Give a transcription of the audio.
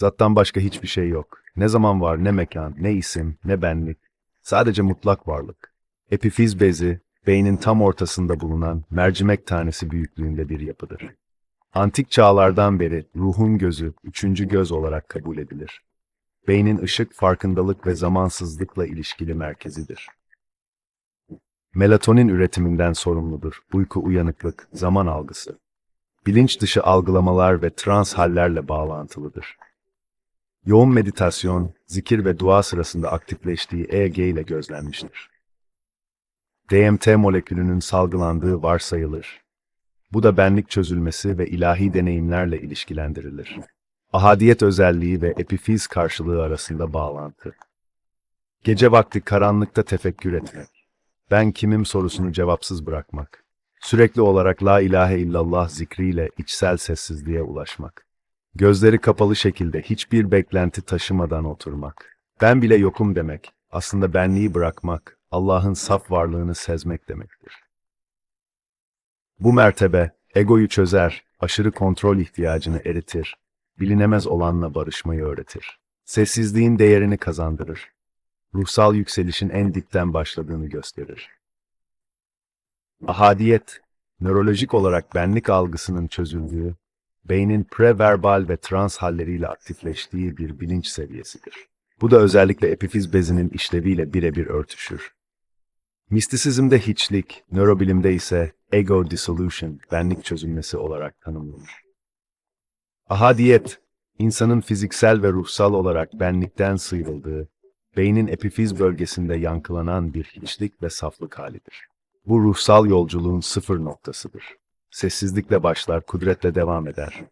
Zattan başka hiçbir şey yok. Ne zaman var, ne mekan, ne isim, ne benlik. Sadece mutlak varlık. Epifiz bezi, beynin tam ortasında bulunan mercimek tanesi büyüklüğünde bir yapıdır. Antik çağlardan beri ruhun gözü, üçüncü göz olarak kabul edilir. Beynin ışık, farkındalık ve zamansızlıkla ilişkili merkezidir. Melatonin üretiminden sorumludur. Uyku, uyanıklık, zaman algısı. Bilinç dışı algılamalar ve trans hallerle bağlantılıdır. Yoğun meditasyon, zikir ve dua sırasında aktifleştiği EEG ile gözlenmiştir. DMT molekülünün salgılandığı varsayılır. Bu da benlik çözülmesi ve ilahi deneyimlerle ilişkilendirilir. Ahadiyet özelliği ve epifiz karşılığı arasında bağlantı. Gece vakti karanlıkta tefekkür etmek. Ben kimim sorusunu cevapsız bırakmak. Sürekli olarak la ilahe illallah zikriyle içsel sessizliğe ulaşmak. Gözleri kapalı şekilde hiçbir beklenti taşımadan oturmak. Ben bile yokum demek. Aslında benliği bırakmak, Allah'ın saf varlığını sezmek demektir. Bu mertebe, egoyu çözer, aşırı kontrol ihtiyacını eritir, bilinemez olanla barışmayı öğretir. Sessizliğin değerini kazandırır. Ruhsal yükselişin en dipten başladığını gösterir. Ahadiyet, nörolojik olarak benlik algısının çözüldüğü, beynin preverbal ve trans halleriyle aktifleştiği bir bilinç seviyesidir. Bu da özellikle epifiz bezinin işleviyle birebir örtüşür. Mistisizmde hiçlik, nörobilimde ise ego dissolution, benlik çözülmesi olarak tanımlanır. Ahadiyet, insanın fiziksel ve ruhsal olarak benlikten sıyrıldığı, beynin epifiz bölgesinde yankılanan bir hiçlik ve saflık halidir. Bu ruhsal yolculuğun sıfır noktasıdır. Sessizlikle başlar, kudretle devam eder.